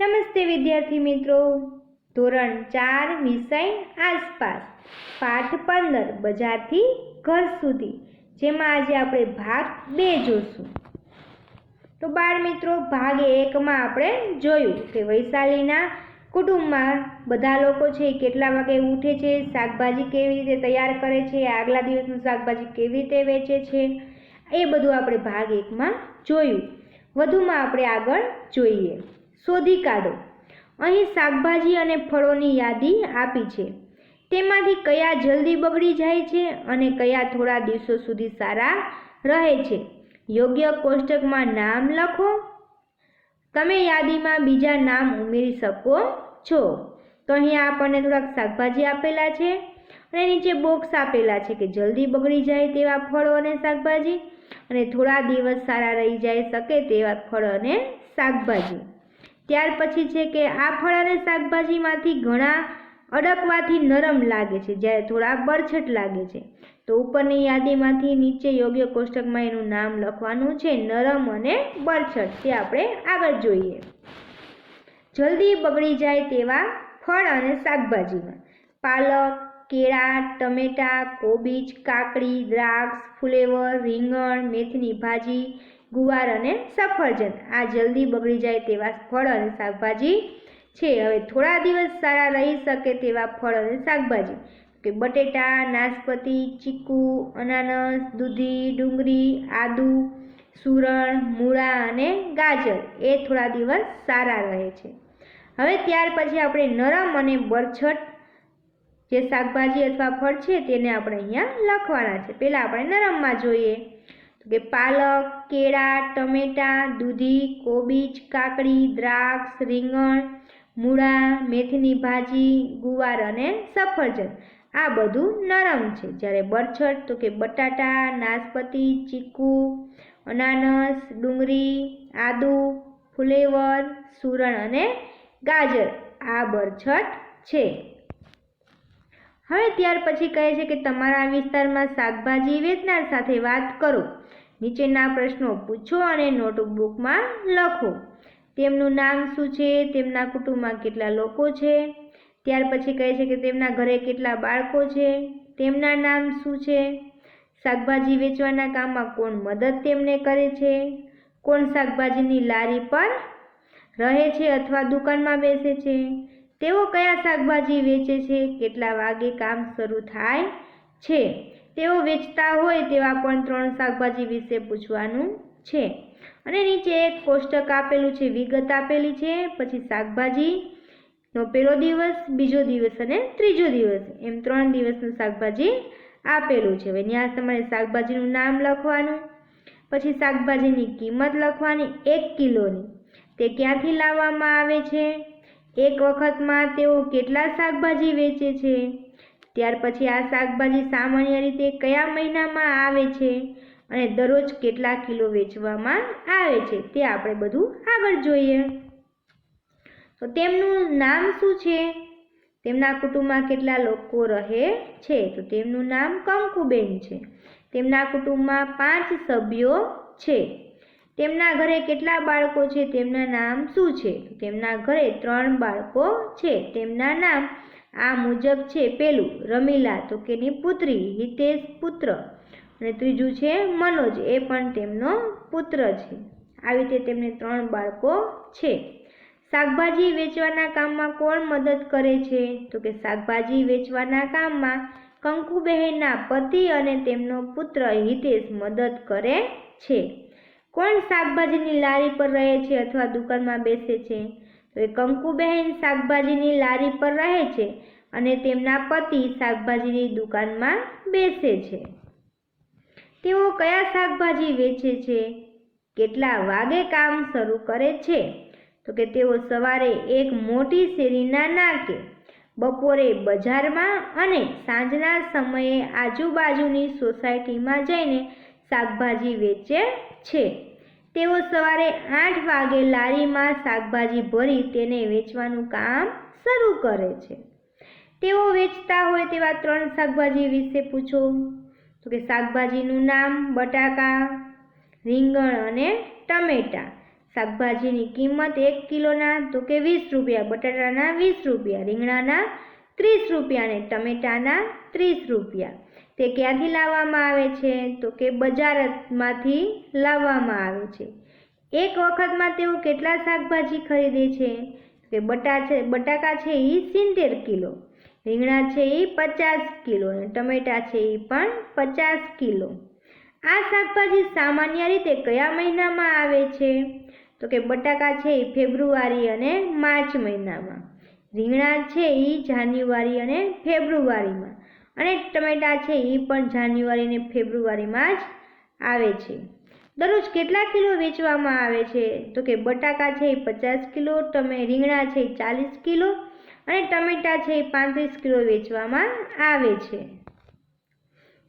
નમસ્તે વિદ્યાર્થી મિત્રો. ધોરણ ચાર વિષય આસપાસ, પાઠ પંદર, બજારથી ઘર સુધી, જેમાં આજે આપણે ભાગ બે જોશું. તો બાળ મિત્રો, ભાગ એકમાં આપણે જોયું કે વૈશાલીના કુટુંબમાં બધા લોકો છે કેટલા વાગે ઉઠે છે, શાકભાજી કેવી રીતે તૈયાર કરે છે, આગલા દિવસનું શાકભાજી કેવી રીતે વેચે છે, એ બધું આપણે ભાગ એકમાં જોયું. વધુમાં આપણે આગળ જોઈએ. શોધી કાઢો. અહીં શાકભાજી અને ફળોની યાદી આપી છે. તેમાંથી કયા જલ્દી બગડી જાય છે અને કયા થોડા દિવસો સુધી સારા રહે છે? યોગ્ય કોષ્ટકમાં નામ લખો. તમે યાદીમાં બીજા નામ ઉમેરી શકો છો. તો અહીંયા આપણને થોડાક શાકભાજી આપેલા છે અને નીચે બોક્સ આપેલા છે કે જલ્દી બગડી જાય તેવા ફળો અને શાકભાજી અને થોડા દિવસ સારા રહી જાય શકે તેવા ફળ અને શાકભાજી. ત્યાર પછી છે કે આ ફળ અને શાકભાજીમાંથી ઘણા અડકવાથી નરમ લાગે છે, જ્યારે થોડા બરછટ લાગે છે. તો ઉપરની યાદીમાંથી નીચે યોગ્ય કોષ્ટકમાં એનું નામ લખવાનું છે, નરમ અને બરછટ. તે આપણે આગળ જોઈએ. જલ્દી બગડી જાય તેવા ફળ અને શાકભાજીમાં. પાલક, કેળા, ટમેટા, કોબીજ, કાકડી, દ્રાક્ષ, ફુલેવર, રીંગણ, મેથીની ભાજી ગુવાર અને સફરજન. આ જલ્દી બગડી જાય તેવા ફળ અને શાકભાજી છે. હવે થોડા દિવસ સારા રહી શકે તેવા ફળ અને શાકભાજી. કે બટેટા, નાશપતી, ચીકુ, અનાનસ, દૂધી, ડુંગળી, આદુ, સુરણ, મૂળા અને ગાજર. એ થોડા દિવસ સારા રહે છે. હવે ત્યાર પછી આપણે નરમ અને બરછટ જે શાકભાજી અથવા ફળ છે, તેને આપણે અહીંયા લખવાના છે. પહેલાં આપણે નરમમાં જોઈએ. કે પાલક, કેળા, ટમેટા, દૂધી, કોબીજ, કાકડી, દ્રાક્ષ, રીંગણ, મૂળા, મેથીની ભાજી, ગુવાર અને સફરજન. આ બધું નરમ છે. જ્યારે બરછટ, તો કે બટાટા, નાશપતી, ચીકુ, અનાનસ, ડુંગળી, આદુ, ફુલેવર, સુરણ અને ગાજર. આ બરછટ છે. હવે ત્યાર પછી કહે છે કે તમારા વિસ્તારમાં શાકભાજી વેચનાર સાથે વાત કરો. નીચેના પ્રશ્નો પૂછો અને નોટબુકમાં લખો. તેમનું નામ શું છે? તેમના કુટુંબમાં કેટલા લોકો છે? ત્યાર પછી કહે છે કે તેમના ઘરે કેટલા બાળકો છે? તેમના નામ શું છે? શાકભાજી વેચવાના કામમાં કોણ મદદ તેમને કરે છે? કોણ શાકભાજીની લારી પર રહે છે અથવા દુકાનમાં બેસે છે? તેઓ કયા શાકભાજી વેચે છે, કેટલા વાગે કામ શરૂ થાય છે? તેઓ વેચતા હોય તેવા પણ ત્રણ શાકભાજી વિશે પૂછવાનું છે. અને નીચે એક કોષ્ટક આપેલું છે, વિગત આપેલી છે. પછી શાકભાજીનો પહેલો દિવસ, બીજો દિવસ અને ત્રીજો દિવસ. એમ ત્રણ દિવસનું શાકભાજી આપેલું છે. હવે ત્યાં તમારે શાકભાજીનું નામ લખવાનું, પછી શાકભાજીની કિંમત લખવાની, એક કિલોની. તે ક્યાંથી લાવવામાં આવે છે? એક વખતમાં તેઓ કેટલા શાકભાજી વેચે છે? ત્યાર પછી આ શાકભાજી સામાન્ય રીતે કયા મહિનામાં આવે છે? અને દરરોજ કેટલા કિલો વેચવામાં આવે છે? તે આપણે બધું આગળ જોઈએ. તો તેમનું નામ શું છે? તેમના કુટુંબમાં કેટલા લોકો રહે છે? તો તેમનું નામ કંકુબેન છે. તેમના કુટુંબમાં પાંચ સભ્યો છે. તેમના ઘરે કેટલા બાળકો છે? તેમના નામ શું છે? તેમના ઘરે ત્રણ બાળકો છે. તેમના નામ આ મુજબ છે. પેલું, રમીલા, તો કે એની પુત્રી, હિતેશ પુત્ર. અને ત્રીજું છે, મનોજ. એ પણ તેમનો પુત્ર છે. આવી રીતે તેમને ત્રણ બાળકો છે. શાકભાજી વેચવાના કામમાં કોણ મદદ કરે છે? તો કે શાકભાજી વેચવાના કામમાં કંકુબહેનના પતિ અને તેમનો પુત્ર હિતેશ મદદ કરે છે. કોણ શાકભાજીની લારી પર રહે છે અથવા દુકાનમાં બેસે છે? તો એ કંકુબહેન શાકભાજીની લારી પર રહે છે અને તેમના પતિ શાકભાજીની દુકાનમાં બેસે છે. તેઓ કયા શાકભાજી વેચે છે? કેટલા વાગે કામ શરૂ કરે છે? તો કે તેઓ સવારે એક મોટી શેરીના નાકે બપોરે બજારમાં અને સાંજના સમયે આજુબાજુની સોસાયટીમાં જઈને શાકભાજી વેચે છે. તેઓ સવારે આઠ વાગે લારીમાં શાકભાજી ભરી તેને વેચવાનું કામ શરૂ કરે છે. તેઓ વેચતા હોય તેવા ત્રણ શાકભાજી વિશે પૂછો. તો કે શાકભાજીનું નામ, બટાકા, રીંગણ અને ટમેટાં. શાકભાજીની કિંમત એક કિલોના, તો કે વીસ રૂપિયા, બટાટાના વીસ રૂપિયા, રીંગણાના ત્રીસ રૂપિયા અને ટમેટાના ત્રીસ રૂપિયા. તે ક્યાંથી લાવવામાં આવે છે? તો કે બજારમાંથી લાવવામાં આવે છે. એક વખતમાં તેઓ કેટલા શાકભાજી ખરીદે છે? કે બટા છે, બટાકા છે એ સિત્તેર કિલો. રીંગણા છે એ પચાસ કિલો અને ટમેટા છે એ પણ પચાસ કિલો. આ શાકભાજી સામાન્ય રીતે કયા મહિનામાં આવે છે? તો કે બટાકા છે એ ફેબ્રુઆરી અને માર્ચ મહિનામાં. રીંગણા છે એ જાન્યુઆરી અને ફેબ્રુઆરીમાં. અને ટમેટા છે એ પણ જાન્યુઆરી અને ફેબ્રુઆરીમાં જ આવે છે. દરરોજ કેટલા કિલો વેચવામાં આવે છે? તો કે બટાકા છે એ પચાસ કિલો ટમે રીંગણા છે એ ચાલીસ કિલો અને ટમેટા છે એ પાંત્રીસ કિલો વેચવામાં આવે છે.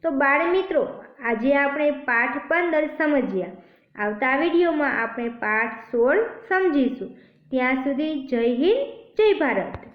તો બાળ મિત્રો આજે આપણે પાઠ પંદર સમજ્યા. આવતા વિડીયોમાં આપણે પાઠ સોળ સમજીશું. ત્યાં સુધી જય હિન્દ, જય ભારત.